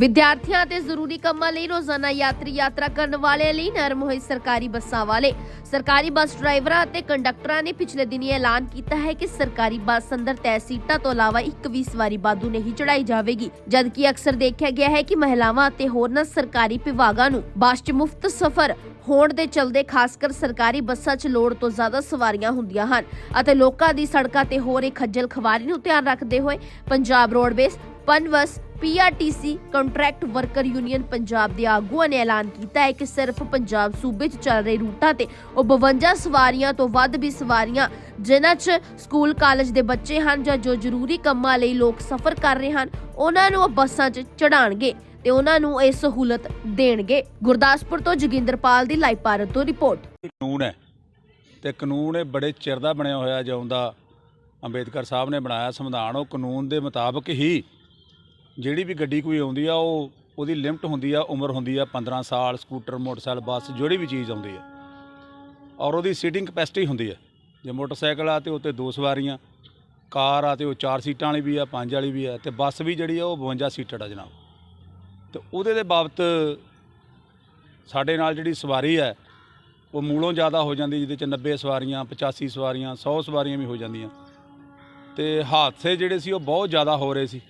ਵਿਦਿਆਰਥੀਆਂ ਤੇ ਜ਼ਰੂਰੀ ਕੰਮਾਂ ਲਈ ਰੋਜ਼ਾਨਾ ਯਾਤਰੀ ਯਾਤਰਾ ਕਰਨ ਵਾਲਿਆਂ ਲਈ ਨਰਮ ਹੋਈ ਸਰਕਾਰੀ ਬੱਸਾਂ ਵਾਲੇ, ਸਰਕਾਰੀ ਬੱਸ ਡਰਾਈਵਰਾਂ ਅਤੇ ਕੰਡਕਟਰਾਂ ਨੇ ਪਿਛਲੇ ਦਿਨੀ ਐਲਾਨ ਕੀਤਾ ਹੈ ਕਿ ਸਰਕਾਰੀ ਬੱਸ ਅੰਦਰ ਤੈਅ ਸੀਟਾਂ ਤੋਂ ਇਲਾਵਾ ਇੱਕ ਵੀ ਸਵਾਰੀ ਬਾਦੂ ਨਹੀਂ ਚੜਾਈ ਜਾਵੇਗੀ। ਜਦਕਿ ਅਕਸਰ ਦੇਖਿਆ ਗਿਆ ਹੈ ਕਿ ਮਹਿਲਾਵਾਂ ਅਤੇ ਹੋਰਨਾਂ ਸਰਕਾਰੀ ਵਿਭਾਗਾਂ ਨੂੰ ਬੱਸ 'ਚ ਮੁਫਤ ਸਫ਼ਰ ਹੋਣ ਦੇ ਚਲਦੇ ਖਾਸ ਕਰ ਸਰਕਾਰੀ ਬੱਸਾਂ 'ਚ ਲੋੜ ਤੋਂ ਜ਼ਿਆਦਾ ਸਵਾਰੀਆਂ ਹੁੰਦੀਆਂ ਹਨ ਅਤੇ ਲੋਕਾਂ ਦੀ ਸੜਕਾਂ ਤੇ ਹੋ ਰਹੀ ਖੱਜਲ ਖਵਾਰੀ ਨੂੰ ਧਿਆਨ ਰੱਖਦੇ ਹੋਏ Punjab roadways Punbus PRTC contract worker union Punjab ਦੇ ਆਗੂਆਂ ਨੇ ਐਲਾਨ ਕੀਤਾ ਹੈ ਕਿ ਸਿਰਫ ਪੰਜਾਬ ਸੂਬੇ 'ਚ ਚੱਲ ਰਹੇ ਰੂਟਾਂ ਤੇ ਉਹ 52 ਸਵਾਰੀਆਂ ਤੋਂ ਵੱਧ ਵੀ ਸਵਾਰੀਆਂ, ਜਿਨ੍ਹਾਂ 'ਚ ਸਕੂਲ, ਕਾਲਜ ਦੇ ਬੱਚੇ ਹਨ ਜਾਂ ਜੋ ਜ਼ਰੂਰੀ ਕੰਮਾਂ ਲਈ ਲੋਕ ਸਫ਼ਰ ਕਰ ਰਹੇ ਹਨ, ਉਹਨਾਂ ਨੂੰ ਉਹ ਬੱਸਾਂ 'ਚ ਚੜਾਣਗੇ ਤੇ ਉਹਨਾਂ ਨੂੰ ਇਹ ਸਹੂਲਤ ਦੇਣਗੇ। ਗੁਰਦਾਸਪੁਰ ਤੋਂ ਜੋਗਿੰਦਰਪਾਲ ਦੀ ਲਾਈਵ ਭਾਰਤ ਤੋਂ ਰਿਪੋਰਟ। ਕਾਨੂੰਨ ਹੈ ਤੇ ਕਾਨੂੰਨ ਇਹ ਬੜੇ ਚਿਰ ਦਾ ਬਣਿਆ ਹੋਇਆ ਜਿਉਂ ਦਾ ਅੰਬੇਦਕਰ ਸਾਹਿਬ ਨੇ ਬਣਾਇਆ ਸੰਵਿਧਾਨ, ਉਹ ਕਾਨੂੰਨ ਦੇ ਮੁਤਾਬਕ ਹੀ ਜਿਹੜੀ ਵੀ ਗੱਡੀ ਕੋਈ ਆਉਂਦੀ ਆ, ਉਹ ਉਹਦੀ ਲਿਮਟ ਹੁੰਦੀ ਆ, ਉਮਰ ਹੁੰਦੀ ਆ 15 ਸਾਲ, ਸਕੂਟਰ, ਮੋਟਰਸਾਈਕਲ, ਬੱਸ, ਜਿਹੜੀ ਵੀ ਚੀਜ਼ ਆਉਂਦੀ ਆ। ਔਰ ਉਹਦੀ ਸੀਟਿੰਗ ਕਪੈਸਿਟੀ ਹੁੰਦੀ ਆ। ਜੇ ਮੋਟਰਸਾਈਕਲ ਆ ਤੇ ਉੱਤੇ ਦੋ ਸਵਾਰੀਆਂ, ਕਾਰ ਆ ਤੇ ਉਹ ਚਾਰ ਸੀਟਾਂ ਵਾਲੀ ਵੀ ਆ, ਪੰਜ ਵਾਲੀ ਵੀ ਆ, ਤੇ ਬੱਸ ਵੀ ਜਿਹੜੀ ਆ, ਉਹ 52 ਸੀਟਡ ਆ ਜਨਾਬ। ਤੇ ਉਹਦੇ ਦੇ ਬਾਬਤ ਸਾਡੇ ਨਾਲ ਜਿਹੜੀ ਸਵਾਰੀ ਹੈ ਉਹ ਮੂਲੋਂ ਜ਼ਿਆਦਾ ਹੋ ਜਾਂਦੀ, ਜਿਹਦੇ ਚ 90 ਸਵਾਰੀਆਂ 85 ਸਵਾਰੀਆਂ 100 ਸਵਾਰੀਆਂ ਵੀ ਹੋ ਜਾਂਦੀਆਂ। ਤੇ ਹਾਦਸੇ ਜਿਹੜੇ ਸੀ, ਉਹ ਬਹੁਤ ਜ਼ਿਆਦਾ ਹੋ ਰਹੇ ਸੀ।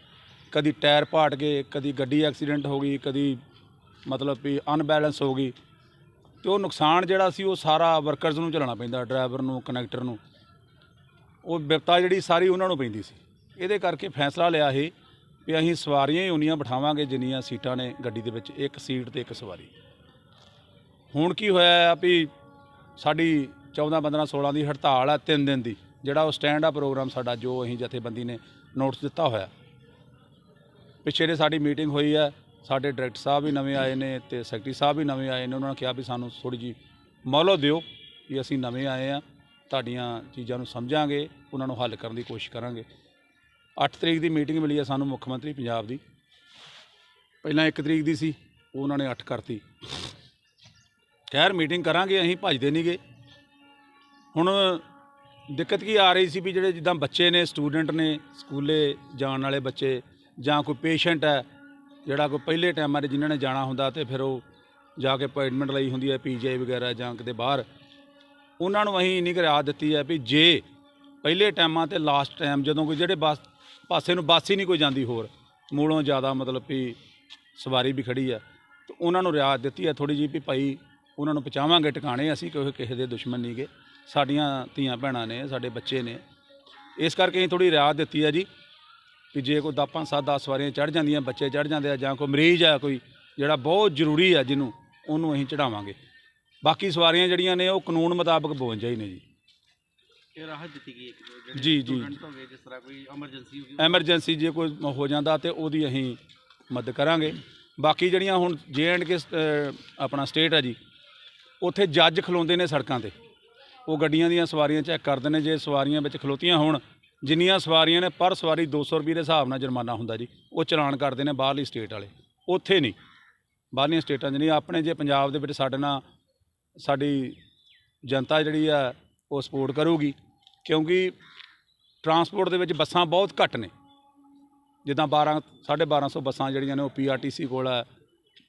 ਕਦੀ ਟਾਇਰ ਪਾਟ ਗਏ, ਕਦੀ ਗੱਡੀ ਐਕਸੀਡੈਂਟ ਹੋ ਗਈ, ਕਦੀ ਮਤਲਬ ਵੀ ਅਨਬੈਲੈਂਸ ਹੋ ਗਈ। ਤੇ ਉਹ ਨੁਕਸਾਨ ਜਿਹੜਾ ਸੀ, ਉਹ ਸਾਰਾ ਵਰਕਰਸ ਨੂੰ ਝੱਲਣਾ ਪੈਂਦਾ ਡਰਾਈਵਰ ਨੂੰ ਕਨੈਕਟਰ ਨੂੰ। ਉਹ ਵਿਪਤਾ ਜਿਹੜੀ ਸਾਰੀ ਉਹਨਾਂ ਨੂੰ ਪੈਂਦੀ ਸੀ। ਇਹਦੇ ਕਰਕੇ ਫੈਸਲਾ ਲਿਆ ਸੀ ਵੀ ਅਸੀਂ ਸਵਾਰੀਆਂ ਹੀ ਉਨੀਆਂ ਬਿਠਾਵਾਂਗੇ, ਜਿੰਨੀਆਂ ਸੀਟਾਂ ਨੇ ਗੱਡੀ ਦੇ ਵਿੱਚ, ਇੱਕ ਸੀਟ ਤੇ ਇੱਕ ਸਵਾਰੀ। ਹੁਣ ਕੀ ਹੋਇਆ ਆ ਵੀ ਸਾਡੀ 14 15 16 ਦੀ ਹੜਤਾਲ ਆ 3 ਦਿਨ ਦੀ, ਜਿਹੜਾ ਉਹ ਸਟੈਂਡ ਆ ਪ੍ਰੋਗਰਾਮ ਸਾਡਾ, ਜੋ ਅਸੀਂ ਜਥੇਬੰਦੀ ਨੇ ਨੋਟਿਸ ਦਿੱਤਾ ਹੋਇਆ। ਪਿੱਛੇ ਜੇ ਸਾਡੀ ਮੀਟਿੰਗ ਹੋਈ ਹੈ, ਸਾਡੇ ਡਾਇਰੈਕਟਰ ਸਾਹਿਬ ਵੀ ਨਵੇਂ ਆਏ ਨੇ ਤੇ ਸੈਕਟਰੀ ਸਾਹਿਬ ਵੀ ਨਵੇਂ ਆਏ ਨੇ, ਉਹਨਾਂ ਨੇ ਕਿਹਾ ਵੀ ਸਾਨੂੰ ਥੋੜੀ ਜੀ ਮੌਲੋ ਦਿਓ ਵੀ ਅਸੀਂ ਨਵੇਂ ਆਏ ਆ ਤੁਹਾਡੀਆਂ ਚੀਜ਼ਾਂ ਨੂੰ ਸਮਝਾਂਗੇ, ਉਹਨਾਂ ਨੂੰ ਹੱਲ ਕਰਨ ਦੀ ਕੋਸ਼ਿਸ਼ ਕਰਾਂਗੇ। 8 ਤਰੀਕ ਦੀ ਮੀਟਿੰਗ ਮਿਲੀ ਹੈ ਸਾਨੂੰ ਮੁੱਖ ਮੰਤਰੀ ਪੰਜਾਬ ਦੀ। ਪਹਿਲਾਂ 1 ਤਰੀਕ ਦੀ ਸੀ, ਉਹ ਉਹਨਾਂ ਨੇ 8 ਕਰਤੀ। ਖੈਰ, ਮੀਟਿੰਗ ਕਰਾਂਗੇ, ਅਸੀਂ ਭੱਜਦੇ ਨਹੀਂ ਨਹੀਂਗੇ ਹੁਣ ਦਿੱਕਤ ਕੀ ਆ ਰਹੀ ਸੀ ਵੀ ਜਿਹੜੇ ਜਿੱਦਾਂ ਬੱਚੇ ਨੇ, ਸਟੂਡੈਂਟ ਨੇ, ਸਕੂਲੇ ਜਾਣ ਵਾਲੇ ਬੱਚੇ ਜਾਂ ਕੋਈ ਪੇਸ਼ੈਂਟ ਹੈ, ਜਿਹੜਾ ਕੋਈ ਪਹਿਲੇ ਟਾਈਮਾਂ 'ਤੇ ਜਿਨ੍ਹਾਂ ਨੇ ਜਾਣਾ ਹੁੰਦਾ ਤੇ ਫਿਰ ਉਹ ਜਾ ਕੇ ਅਪਾਇੰਟਮੈਂਟ ਲਈ ਹੁੰਦੀ ਹੈ ਪੀਜੀਆਈ ਵਗੈਰਾ ਜਾਂ ਕਿਤੇ ਬਾਹਰ। ਉਹਨਾਂ ਨੂੰ ਅਸੀਂ ਇੰਨੀ ਕੁ ਰਿਆਇਤ ਦਿੱਤੀ ਹੈ ਵੀ ਜੇ ਪਹਿਲੇ ਟਾਈਮਾਂ ਤੇ ਲਾਸਟ ਟਾਈਮ ਜਦੋਂ ਕੋਈ ਜਿਹੜੇ ਬੱਸ, ਪਾਸੇ ਨੂੰ ਬੱਸ ਹੀ ਨਹੀਂ ਕੋਈ ਜਾਂਦੀ ਹੋਰ ਮੂਲੋਂ ਜ਼ਿਆਦਾ ਮਤਲਬ ਵੀ ਸਵਾਰੀ ਵੀ ਖੜੀ ਆ ਤੇ ਉਹਨਾਂ ਨੂੰ ਰਿਆਤ ਦਿੱਤੀ ਹੈ ਥੋੜੀ ਜਿਹੀ ਵੀ ਭਾਈ ਉਹਨਾਂ ਨੂੰ ਪਹੁੰਚਾਵਾਂਗੇ, ਟਿਕਾਣੇ ਅਸੀਂ ਕਿਉਂਕਿ ਕਿਸੇ ਦੇ ਦੁਸ਼ਮਣ ਨਹੀਂਗੇ ਸਾਡੀਆਂ ਧੀਆਂ ਭੈਣਾਂ ਨੇ, ਸਾਡੇ ਬੱਚੇ ਨੇ। ਇਸ ਕਰਕੇ ਅਸੀਂ ਥੋੜੀ ਰਿਆਤ ਦਿੱਤੀ ਹੈ ਜੀ। ਕਿ ਜੇ ਕੋਈ 10 5 7 10 ਸਵਾਰੀਆਂ ਚੜ ਜਾਂਦੀਆਂ ਬੱਚੇ ਚੜ ਜਾਂਦੇ ਆ ਜਾਂ ਕੋਈ ਮਰੀਜ਼ ਆ ਕੋਈ ਜਿਹੜਾ ਬਹੁਤ ਜ਼ਰੂਰੀ ਆ ਜਿਹਨੂੰ ਉਹਨੂੰ ਅਸੀਂ ਚੜਾਵਾਂਗੇ ਬਾਕੀ ਸਵਾਰੀਆਂ ਜਿਹੜੀਆਂ ਨੇ ਉਹ ਕਾਨੂੰਨ ਮੁਤਾਬਕ 52 ਹੀ ਨੇ ਜੀ। ਇਹ ਰਾਹਤ ਦਿੱਤੀ ਗਈ ਹੈ ਕਿ ਜਿਹੜੇ ਜੀ, ਜੀ, student ਹੋਵੇ ਜਿਸ ਤਰ੍ਹਾਂ ਕੋਈ ਐਮਰਜੈਂਸੀ ਐਮਰਜੈਂਸੀ ਜੇ ਕੋਈ ਹੋ ਜਾਂਦਾ ਤੇ ਉਹਦੀ ਅਸੀਂ ਮਦਦ ਕਰਾਂਗੇ। ਬਾਕੀ ਜਿਹੜੀਆਂ ਹੁਣ ਜੇ ਐਂਡ ਕੇ ਆਪਣਾ ਸਟੇਟ ਹੈ ਜੀ ਉੱਥੇ ਜੱਜ ਖਲੋਂਦੇ ਨੇ ਸੜਕਾਂ ਤੇ। ਉਹ ਗੱਡੀਆਂ ਦੀਆਂ ਸਵਾਰੀਆਂ ਚੈੱਕ ਕਰਦੇ ਨੇ ਜੇ ਸਵਾਰੀਆਂ ਵਿੱਚ ਖਲੋਤੀਆਂ ਹੋਣ ਜਿੰਨੀਆਂ ਸਵਾਰੀਆਂ ਨੇ ਪਰ ਸਵਾਰੀ 200 ਰੁਪਏ ਦੇ ਹਿਸਾਬ ਨਾਲ ਜੁਰਮਾਨਾ ਹੁੰਦਾ ਜੀ, ਉਹ ਚਲਾਨ ਕਰਦੇ ਨੇ ਬਾਹਰਲੀ ਸਟੇਟ ਵਾਲੇ। ਉੱਥੇ ਨਹੀਂ। ਬਾਹਰਲੀਆਂ ਸਟੇਟਾਂ 'ਚ ਨਹੀਂ। ਆਪਣੇ ਜੇ ਪੰਜਾਬ ਦੇ ਵਿੱਚ ਸਾਡੇ ਨਾਲ, ਸਾਡੀ ਜਨਤਾ ਜਿਹੜੀ ਆ, ਉਹ ਸਪੋਰਟ ਕਰੂਗੀ। ਕਿਉਂਕਿ ਟਰਾਂਸਪੋਰਟ ਦੇ ਵਿੱਚ ਬੱਸਾਂ ਬਹੁਤ ਘੱਟ ਨੇ। ਜਿੱਦਾਂ 12 1250 ਬੱਸਾਂ ਜਿਹੜੀਆਂ ਨੇ, ਉਹ ਪੀਆਰਟੀਸੀ ਕੋਲ ਹੈ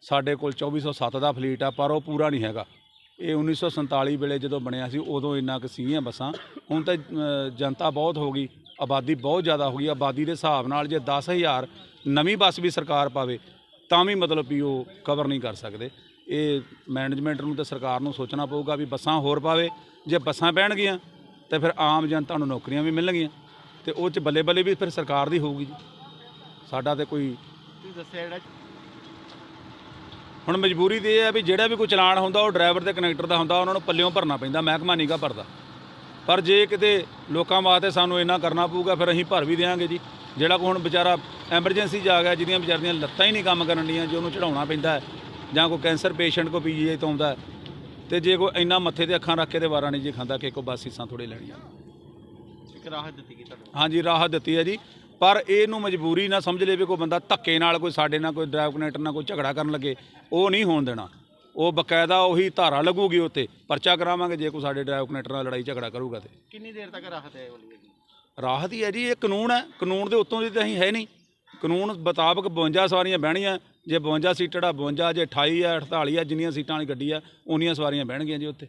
ਸਾਡੇ ਕੋਲ 2407 ਦਾ ਫਲੀਟ ਆ, ਪਰ ਉਹ ਪੂਰਾ ਨਹੀਂ ਹੈਗਾ। ਇਹ 1947 ਵੇਲੇ ਜਦੋਂ ਬਣਿਆ ਸੀ, ਉਦੋਂ ਇੰਨਾ ਕੁ ਸੀਗੀਆਂ ਬੱਸਾਂ। ਹੁਣ ਤਾਂ ਜਨਤਾ ਬਹੁਤ ਹੋ ਗਈ। ਆਬਾਦੀ ਬਹੁਤ ਜ਼ਿਆਦਾ ਹੋ ਗਈ ਆਬਾਦੀ ਦੇ ਹਿਸਾਬ ਨਾਲ ਜੇ 10000 ਨਵੀਂ ਬੱਸ ਵੀ ਸਰਕਾਰ ਪਾਵੇ ਤਾਂ ਵੀ ਮਤਲਬ ਵੀ ਉਹ ਕਵਰ ਨਹੀਂ ਕਰ ਸਕਦੇ। ਇਹ ਮੈਨੇਜਮੈਂਟ ਨੂੰ ਤੇ ਸਰਕਾਰ ਨੂੰ ਸੋਚਣਾ ਪਊਗਾ ਵੀ ਬੱਸਾਂ ਹੋਰ ਪਾਵੇ ਜੇ ਬੱਸਾਂ ਪੈਣਗੀਆਂ ਤੇ ਫਿਰ ਆਮ ਜਨਤਾ ਨੂੰ ਨੌਕਰੀਆਂ ਵੀ ਮਿਲਣਗੀਆਂ ਤੇ ਉਹ ਚ ਬੱਲੇ ਬੱਲੇ ਵੀ ਫਿਰ ਸਰਕਾਰ ਦੀ ਹੋਊਗੀ ਜੀ। ਸਾਡਾ ਤੇ ਕੋਈ ਤੁਸੀਂ ਦੱਸਿਆ ਜਿਹੜਾ ਹੁਣ ਮਜਬੂਰੀ ਤੇ ਇਹ ਹੈ ਵੀ ਜਿਹੜਾ ਵੀ ਕੋਈ ਚਲਾਨ ਹੁੰਦਾ ਉਹ ਡਰਾਈਵਰ ਤੇ ਕਨੈਕਟਰ ਦਾ ਹੁੰਦਾ ਉਹਨਾਂ ਨੂੰ ਪੱਲਿਓਂ ਭਰਨਾ ਪੈਂਦਾ ਮਹਿਕਮਾ ਨਹੀਂਗਾ ਭਰਦਾ। ਪਰ ਜੇ ਕਿਤੇ ਲੋਕਾਂ ਵਾਸਤੇ ਸਾਨੂੰ ਇੰਨਾ ਕਰਨਾ ਪਊਗਾ ਫਿਰ ਅਸੀਂ ਭਰ ਵੀ ਦੇਵਾਂਗੇ ਜੀ। ਜਿਹੜਾ ਕੋਈ ਹੁਣ ਵਿਚਾਰਾ ਐਮਰਜੈਂਸੀ 'ਚ ਆ ਗਿਆ ਜਿਹਦੀਆਂ ਵਿਚਾਰੀਆਂ ਲੱਤਾਂ ਹੀ ਨਹੀਂ ਕੰਮ ਕਰਨ ਡੀਆਂ ਜੇ ਉਹਨੂੰ ਚੜਾਉਣਾ ਪੈਂਦਾ ਹੈ ਜਾਂ ਕੋਈ ਕੈਂਸਰ ਪੇਸ਼ੈਂਟ ਕੋ ਪੀਜੀਆਈ ਤੋਂ ਆਉਂਦਾ ਤੇ ਜੇ ਕੋਈ ਇੰਨਾ ਮੱਥੇ ਤੇ ਅੱਖਾਂ ਰੱਖ ਕੇ ਤੇ ਵਾਰਾ ਨਹੀਂ ਜੀ ਖਾਂਦਾ ਕਿ ਕੋ ਬਸ ਸੀਸਾਂ ਥੋੜੇ ਲੈਣੀਆਂ। ਇੱਕ ਰਾਹਤ ਦਿੱਤੀ ਗਈ ਤੁਹਾਨੂੰ ਹਾਂਜੀ ਰਾਹਤ ਦਿੱਤੀ ਹੈ ਜੀ। ਪਰ ਇਹਨੂੰ ਮਜਬੂਰੀ ਨਾ ਸਮਝ ਲਵੇ ਕੋਈ ਬੰਦਾ ਧੱਕੇ ਨਾਲ ਕੋਈ ਸਾਡੇ ਨਾਲ ਕੋਈ ਡਰਾਈਵ ਕਨੈਕਟਰ ਨਾਲ ਕੋਈ ਝਗੜਾ ਕਰਨ ਲੱਗੇ ਉਹ ਨਹੀਂ ਹੋਣ ਦੇਣਾ। ਉਹ ਬਕਾਇਦਾ ਉਹੀ ਧਾਰਾ ਲੱਗੂਗੀ ਉੱਤੇ ਪਰਚਾ ਕਰਾਵਾਂਗੇ ਜੇ ਕੋਈ ਸਾਡੇ ਡਰਾਈਵ ਕਨੈਕਟਰ ਨਾਲ ਲੜਾਈ ਝਗੜਾ ਕਰੂਗਾ ਤੇ। ਕਿੰਨੀ ਦੇਰ ਤੱਕ ਰਾਹਤ ਹੈ ਵਾਲੀ ਰਾਹਤ ਹੀ ਹੈ ਜੀ ਇਹ ਕਾਨੂੰਨ ਹੈ ਕਾਨੂੰਨ ਦੇ ਉੱਤੋਂ ਦੀ ਤਾਂ ਅਸੀਂ ਹੈ ਨਹੀਂ। ਕਾਨੂੰਨ ਮੁਤਾਬਕ 52 ਸਵਾਰੀਆਂ ਬਹਿਣੀਆਂ ਜੇ 52 ਸੀਟਡ ਆ 52 ਜੇ 28 ਆ 48 ਆ ਜਿੰਨੀਆਂ ਸੀਟਾਂ ਵਾਲੀ ਗੱਡੀ ਆ ਉਨੀਆਂ ਸਵਾਰੀਆਂ ਬਹਿਣਗੀਆਂ ਜੀ ਉੱਥੇ।